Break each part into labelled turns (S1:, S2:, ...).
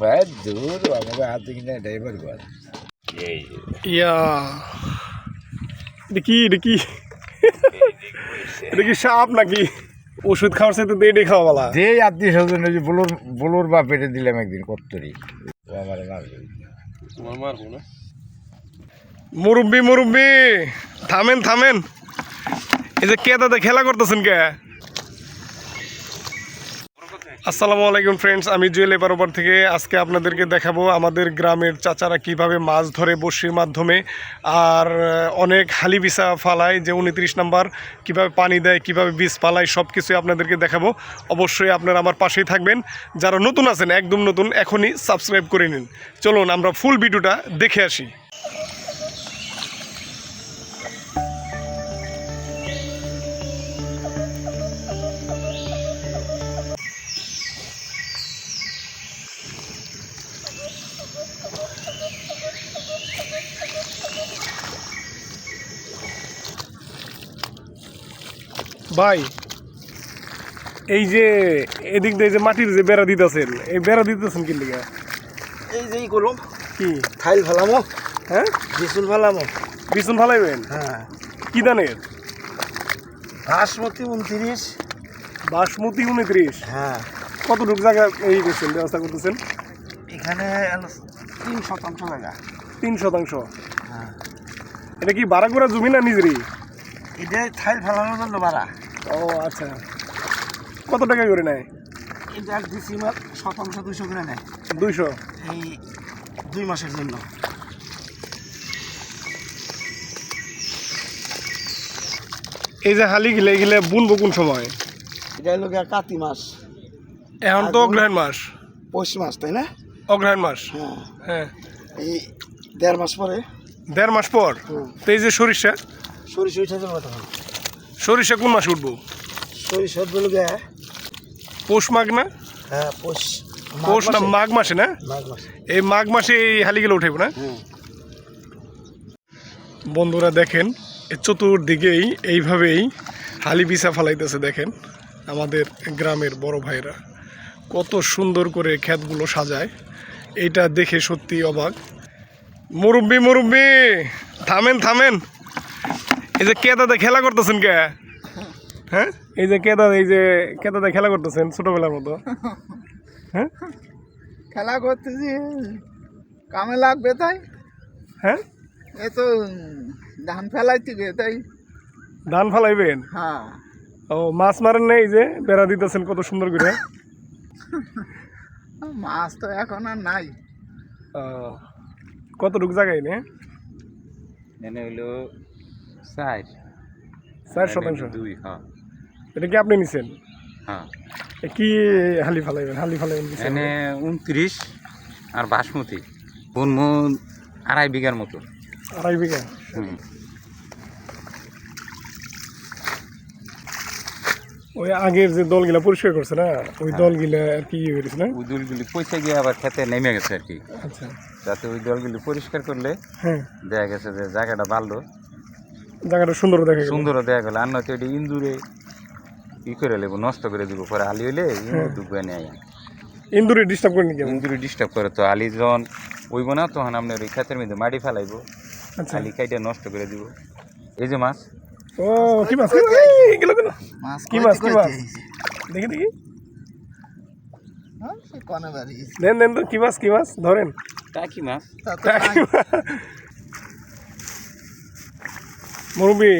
S1: ভাই দূর আমাকে হাতে কিনে ড্রাইভার ঘর
S2: ইয়া এটা কি সাপ নাকি? ওষুধ খাওয়ার সাথে তো এটাই খাওয়া বলা।
S1: যে আত্মীয় স্বজন যে বলুর বলুর বা পেটে দিলাম একদিন কত্তরি। আমার মারবে
S2: মুরব্বি মুরব্বি থামেন থামেন। এই যে কে দাদা খেলা করতেছেন কে? আসসালামু আলাইকুম ফ্রেন্ডস আমি জুয়েল এপারোপার থেকে আজকে আপনাদেরকে দেখাবো আমাদের গ্রামের চাচারা কীভাবে মাছ ধরে বড়শির মাধ্যমে আর অনেক হালি বিছা ফালায় যে উনত্রিশ নাম্বার কীভাবে পানি দেয়, কীভাবে বীজ ফালায় সব কিছুই আপনাদেরকে দেখাবো। অবশ্যই আপনারা আমার পাশেই থাকবেন। যারা নতুন আছেন, একদম নতুন, এখনই সাবস্ক্রাইব করে নিন। চলুন আমরা ফুল ভিডিওটা দেখে আসি। ভাই এই যে এদিক দিয়ে যে মাটির যে বেড়া দিতেছেন এই বেড়া দিতেছেন কি লিগে?
S3: এই যে করলাম
S2: কি?
S3: থাইল ফেলামো
S2: হ্যাঁ?
S3: বিচুল ফেলামো।
S2: বিছুন ফালাইবেন?
S3: হ্যাঁ।
S2: কি দানের
S3: বাসমতি উনত্রিশ।
S2: বাসমতি উনত্রিশ।
S3: হ্যাঁ।
S2: কতটুকু জায়গা এই করছেন ব্যবস্থা করতেছেন?
S3: এখানে তিন শতাংশ জায়গা।
S2: তিন শতাংশ।
S3: হ্যাঁ।
S2: এটা কি করা জমি না নিজেরই?
S3: এটা থাইল ফেলানোর জন্য বাড়া
S2: ও আচ্ছা। কত টাকা করে নেয়?
S3: এটা দিছি মাত্র শতাংশ দুশো করে নেয়।
S2: দুইশো?
S3: এই দুই মাসের জন্য।
S2: এই যে হালি গিলে গিলে বুনবো কোন সময়?
S3: এটা হলো গিয়া কাতি মাস।
S2: এখন তো অগ্রহায়ণ মাস।
S3: পৌষ মাস তাই না?
S2: অগ্রহায়ণ মাস।
S3: হ্যাঁ।
S2: হ্যাঁ।
S3: এই দেড় মাস পরে।
S2: দেড় মাস পর?
S3: হুম।
S2: তো এই যে সরিষা
S3: সরিষা উঠে যাবে তখন।
S2: সরিষা কোন মাসে উঠবো?
S3: সরিষা হলো
S2: পৌষ মাঘ না?
S3: হ্যাঁ পৌষ
S2: পৌষ না মাঘ মাসে না? এই মাঘ মাসে এই হালিগুলো উঠেব না? বন্ধুরা দেখেন চতুর্দিকেই এইভাবেই হালি বিছা ফালাইতেছে দেখেন আমাদের গ্রামের বড় ভাইরা কত সুন্দর করে ক্ষেতগুলো সাজায়। এটা দেখে সত্যি অবাক। মুরব্বি মুরব্বি! থামেন থামেন! এই যে কেদাদা খেলা করতেছেন কে? হ্যাঁ? এই যে কেদাদা এই যে কেদাদা খেলা করতেছেন ছোটবেলার মতো? হ্যাঁ?
S4: খেলা করতেছি। কামে লাগবে তাই।
S2: হ্যাঁ?
S4: এ তো ধান ফেলাইতে গে তাই।
S2: ধান ফালাইবেন?
S4: হ্যাঁ।
S2: ও মাছ মারেন নেই যে? বেড়া দিতেছেন কত সুন্দর করে।
S4: মাছ তো এখন আর নাই।
S2: ও, কতটুকু জায়গায় নে?
S5: এনে হইল চার।
S2: চার শতাংশ।
S5: দুই হ্যাঁ।
S2: এটা কি আপনি নিছেন?
S5: হ্যাঁ।
S2: কি হালি ফালাইবেন? হালি ফালাইবেন
S5: এনে উনত্রিশ আর বাসমতি। বনমন আড়াই বিঘার মতো।
S2: আড়াই বিঘা? ওই আগের যে দলগুলা পরিষ্কার করছে না ওই দলগুলা আর কি ইয়ে করেছে না?
S5: ওই দলগুলি পয়সা গিয়ে আবার খেতে নেমে গেছে আর কি।
S2: আচ্ছা।
S5: যাতে ওই দলগুলি পরিষ্কার করলে
S2: হ্যাঁ।
S5: দেখা গেছে যে জায়গাটা ভালো।
S2: জায়গাটা সুন্দর দেখা
S5: সুন্দর দেখা গেল। আর নয়তো এটি ইন্দুরে ই করে নেব নষ্ট করে দিব। পরে আলি হইলে ইন্দুর ডুবে নেয়
S2: ইন্দুরে ডিস্টার্ব করেনি কেমন
S5: ইন্দুরে ডিস্টার্ব করে তো আলি যখন ওইব না তখন আপনার ওই ক্ষেতের মধ্যে মাটি ফেলাইবো।
S2: আচ্ছা।
S5: আলি খাইটা নষ্ট করে দিব। এই যে মাছ।
S2: ও কি মাছ?
S4: মাছ?
S2: কি মাছ, কি মাছ? দেখি দেখি।
S4: হ্যাঁ,
S2: তো কি মাছ কি মাছ? ধরেন।
S5: টাকি মাছ।
S4: তা তো নাই।
S2: মুরব্বী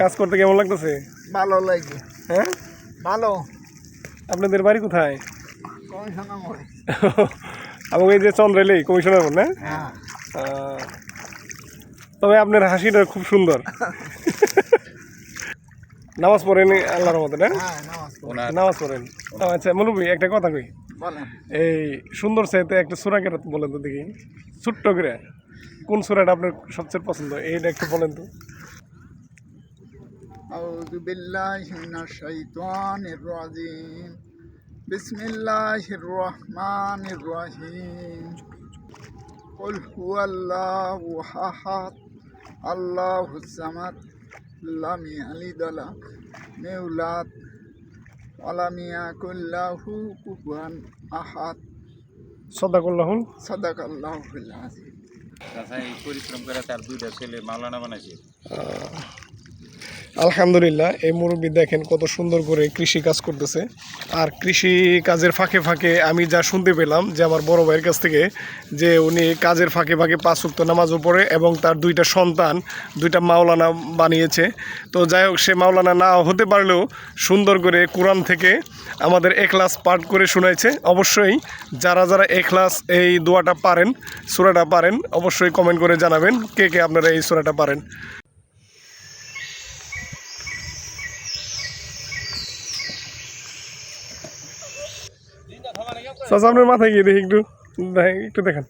S2: কাজ করতে কেমন লাগতেছে?
S4: ভালো লাগে
S2: হ্যাঁ?
S4: ভালো।
S2: আপনাদের বাড়ি কোথায়? আমাকে এই যে চন্দ্রাইলে কমিশনার না?
S4: হ্যাঁ।
S2: তবে আপনার হাসিটা খুব সুন্দর। নামাজ পড়েন আল্লাহর মতো না?
S4: হ্যাঁ নমস্কার
S5: ওনার
S2: নামাজ পড়েন। আচ্ছা মুরব্বী একটা কথা কই? এই সুন্দর চাইতে একটা সুরা কেটে বলেন তো দেখি। ছোট্ট করে। কোন সুরাটা আপনার সবচেয়ে পছন্দ? এইটা একটু বলেন তো।
S4: أعوذ بالله من الشيطان الرجيم بسم الله الرحمن الرحيم قل هو الله أحد الله الصمد لم يلد ولم يولد ولم يكن له كفوا أحد
S2: শ্রদ্ধা করলাম
S4: সাদাক আল্লাহুল আজিম
S5: চাচা এই পরিশ্রম করে তার দুইটা ছেলে মাওলানা বানাইছে
S2: আলহামদুলিল্লাহ, এই মুরব্বী দেখেন কত সুন্দর করে কৃষি কাজ করতেছে। আর কৃষি কাজের ফাঁকে ফাঁকে আমি যা শুনতে পেলাম যে আমার বড় ভাইয়ের কাছ থেকে যে উনি কাজের ফাঁকে ফাঁকে পাঁচ উক্ত নামাজও পড়ে এবং তার দুইটা সন্তান, দুইটা মাওলানা বানিয়েছে। তো যাই হোক, সে মাওলানা না হতে পারলেও সুন্দর করে কোরআন থেকে আমাদের এখলাস পাঠ করে শোনাইছে। অবশ্যই যারা যারা এখলাস এই দোয়াটা পারেন, সুরাটা পারেন, অবশ্যই কমেন্ট করে জানাবেন কে কে আপনারা এই সুরাটা পারেন। চাচা আপনার মাথায় গিয়ে দেখি একটু একটু দেখেন।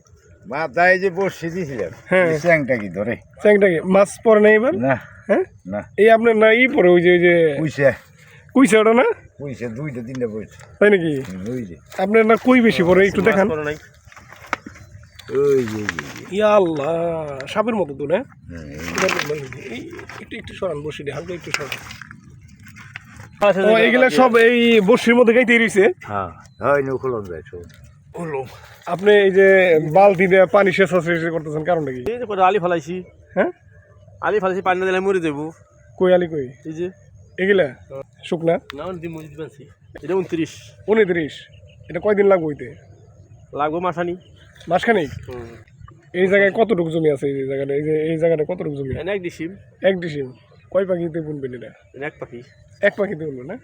S1: মাথায় যে বসে দিয়েছিলাম
S2: হ্যাঁ।
S1: চ্যাংটা কি ধরে?
S2: চ্যাংটা কি মাছ পরে না এবার?
S1: না
S2: হ্যাঁ?
S1: না।
S2: এই আপনার না ই পরে ওই যে ওই যে
S1: পুইছে
S2: কুইছে ওটা না?
S1: পুইছে দুইটা তিনটা পড়ছে।
S2: তাই নাকি? আপনার না কই বেশি পরে একটু দেখান। আল্লাহ সাপের মতো তো না? এই একটু একটু সরান বসি হালকা একটু সরান। ও এগুলা সব এই বসির মধ্যে গাইতে রয়েছে
S1: হ্যাঁ হয় নৌকলন যায় সব।
S2: হলো আপনি এই যে বালতি দিয়ে পানি শেষ শেষ করতেছেন কারণটা কি
S6: এই যে আলি ফেলাইছি।
S2: হ্যাঁ?
S6: আলি ফেলাইছি পানি না দিলে মরে যাব
S2: কই আলি কই?
S6: এই যে।
S2: এগুলা? শুকনা?
S6: না দিম মজুদ বানছি। এটা উনত্রিশ।
S2: উনত্রিশ। এটা কয়দিন লাগবে হইতে?
S6: লাগবো মাসানি
S2: মাসখানেক? এই জায়গায় কতটুকু জমি আছে এই জায়গাটা? এই যে এই জায়গাটা কতটুকু জমি?
S6: এক ডিসিম।
S2: এক ডিসিম। কয় পাখিতে বুনবেন এটা?
S6: এক পাখি।
S2: এক পাখিতে বুনবেন না?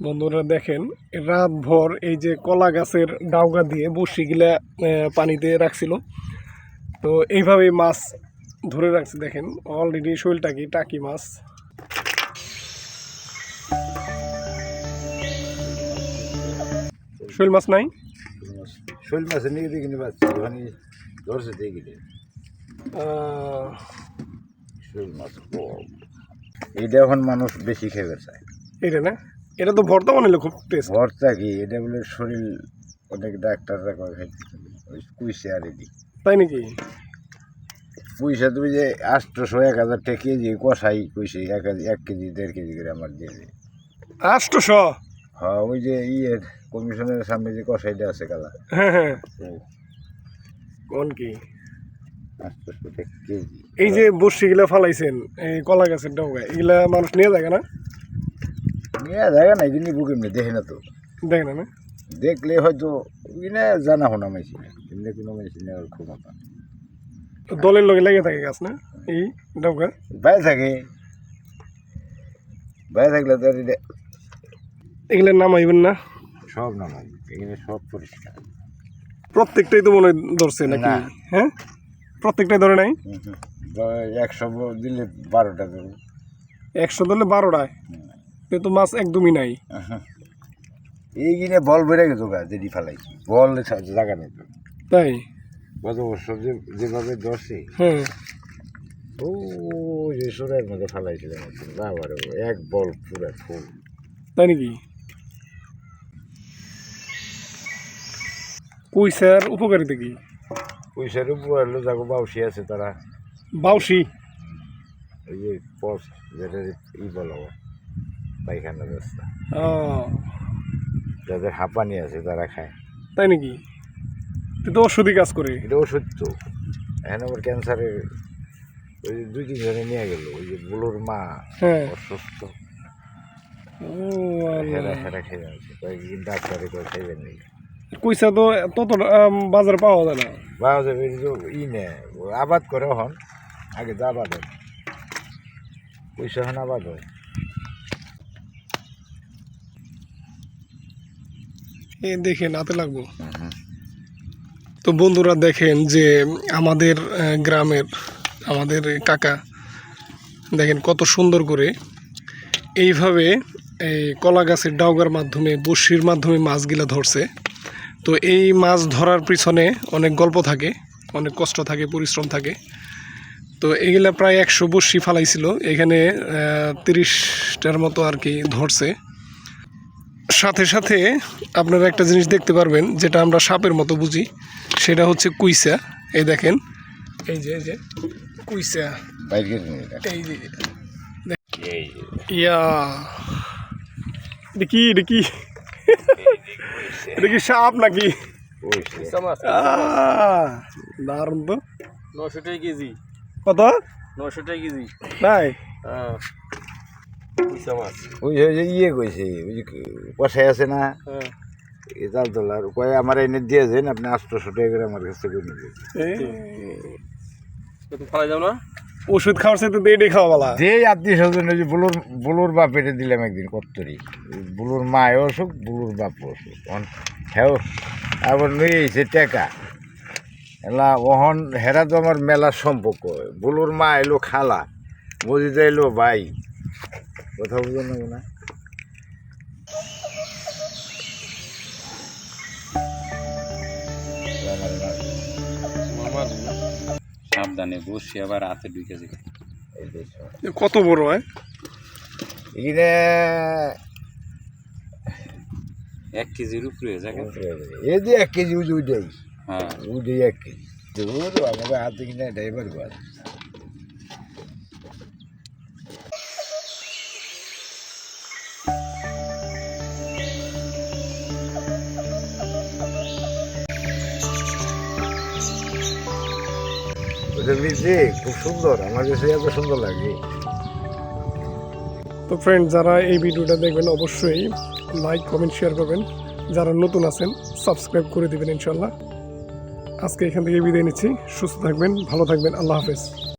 S2: বন্ধুরা দেখেন রাত ভর এই যে কলা গাছের ডাউগা দিয়ে বসিগুলা পানিতে রাখছিল। তো এইভাবেই মাছ ধরে রাখছে দেখেন। অলরেডি শৈল টাকি টাকি মাছ। শৈল মাছ নাই?
S1: শৈল মাছের নিয়ে কিনে ধরছে দিয়ে গেলে
S2: আহ,
S1: শৈল মাছ এটা এখন মানুষ বেশি খেতে চায়
S2: এটা না? এটা তো ভর্তা বানাইলে খুব টেস্ট
S1: ভর্তা কি? এটা বলে শরীর অনেক ডাক্তাররা কয় খাইতে ওই কুইছে আর এদিক।
S2: তাই নাকি?
S1: পয়সা তুমি যে আটশোশো এক হাজার টাকা কেজি কষাই কইছে এক এক কেজি দেড় কেজি করে আমার দিয়ে
S2: আষ্টশ
S1: হ্যাঁ ওই যে ইয়ের কমিশনের সামনে যে কষাইটা আছে কালা।
S2: হ্যাঁ হ্যাঁ। কোন কি?
S1: টাকা কেজি।
S2: এই যে বর্ষিগুলা ফালাইছেন এই কলা গাছের ডগা এগুলা মানুষ নিয়ে যায় না?
S1: নিয়ে জায়গা নাই কিন্তু বুকে দেখে না তো।
S2: দেখে না না?
S1: দেখলে হয়তো কিনে জানা শোনা মেশিন। এমনি কোনো মেশিন নেওয়ার ক্ষমতা
S2: দলের লগে লেগে থাকে গাছ না এই ডগা?
S1: বাইরে থাকে। বাইরে থাকলে তো আর এটা
S2: নাম আইবেন না?
S1: সব নামাই এখানে সব পরিষ্কার।
S2: প্রত্যেকটাই তো মনে ধরছে নাকি?
S1: না।
S2: হ্যাঁ? প্রত্যেকটাই ধরে নাই।
S1: একশো দিলে বারোটা দেবো
S2: একশো ধরলে বারোটায়? এ তো মাছ একদমই নাই।
S1: এই কিনে বল বেড়ে গেছো গা যেটি ফেলাইছি বল জায়গা নেই
S2: তাই?
S1: গত বছর যে যেভাবে ধরছে।
S2: হ্যাঁ।
S1: ও যে সুরের মধ্যে ফেলাইছিলাম বাবারে এক বল পুরো ফুল।
S2: তাই নাকি? কুইসার উপকারিতা কি?
S1: পয়সার উপর যাকে বাউসি আছে তারা।
S2: বাউসি?
S1: ওই যে পস যেটা ই বলো পায়খানা রাস্তা।
S2: আহ,
S1: যাদের হাঁপানি আছে তারা খায়।
S2: তাই নাকি? তুই তো ওষুধি কাজ করে।
S1: এটা ওষুধ তো। এখন আবার ক্যান্সারের ওই যে দুই তিন জনে নিয়ে গেল ওই যে বুলোর মা
S2: হ্যাঁ।
S1: অসুস্থ।
S2: ও
S1: হেরা। হেরা খেয়ে আছে। কয়েকদিন ডাক্তারে করে খাইবেন নেই
S2: কুইসা তো তত বাজারে পাওয়া যায় না।
S1: বাবা যাবে ই নে আবাদ করে হন আগে তো আবাদ হয়। পয়সা হন আবাদ হয়।
S2: এ দেখে নাতে লাগবো। তো বন্ধুরা দেখেন যে আমাদের গ্রামের আমাদের কাকা দেখেন কত সুন্দর করে এইভাবে এই কলা গাছের ডাউগার মাধ্যমে বড়শির মাধ্যমে মাছগুলা ধরছে। তো এই মাছ ধরার পিছনে অনেক গল্প থাকে অনেক কষ্ট থাকে পরিশ্রম থাকে। তো এগুলা প্রায় একশো বড়শি ফালাইছিল এখানে তিরিশটার মতো আর কি ধরছে। সাথে সাথে আপনারা একটা জিনিস দেখতে পারবেন যেটা আমরা সাপের মতো বুঝি সেটা হচ্ছে কুইসা। এই দেখেন এই যে এই যে কুইসা। এই যে ইয়া এটা কি? এটা কি সাপ নাকি? দারুণ তো।
S6: নশো টাকা কেজি।
S2: কত?
S6: নশো টাকা কেজি।
S2: নাই
S6: হ্যাঁ।
S1: ওই যে- ইয়ে কইছে ওই যে কষাই আছে না?
S6: হ্যাঁ।
S1: তোলার কয়ে আমার এনে দিয়েছেন আপনি আটশোশো টাকা করে আমার কাছ নিয়ে
S6: যাও না?
S2: ওষুধ খাওয়ার সাথে তো খাওয়া বলা।
S1: যে আত্মীয় স্বজন যে বুলুর বুলুর বাপ এটে দিলাম একদিন কত্তরি। বুলুর মায়ও অসুখ, বুলুর বাপ অসুখ। হ্যাঁ আবার নিয়ে এসে টেকা। এলা ওহন হেরা তো আমার মেলা সম্পর্ক। বুলুর মা এলো খালা। বুঝিতে যাইলো ভাই। কথা বুঝে না
S5: সাবধানে বসে আবার হাতে ঢুকে যাবে
S2: কত বড় হয়?
S1: এখানে
S5: এক কেজির উপরে যাকে।
S1: এই যে এক কেজি উঠে উঠেই
S5: হ্যাঁ।
S1: উঠেই এক কেজি। তো আমাদের হাতে কিনে ড্রাইভার ঘর।
S2: তো ফ্রেন্ড যারা এই ভিডিওটা দেখবেন অবশ্যই লাইক কমেন্ট শেয়ার করবেন। যারা নতুন আছেন সাবস্ক্রাইব করে দিবেন ইনশাল্লাহ। আজকে এখান থেকে বিদায় নিচ্ছি। সুস্থ থাকবেন, ভালো থাকবেন। আল্লাহ হাফেজ।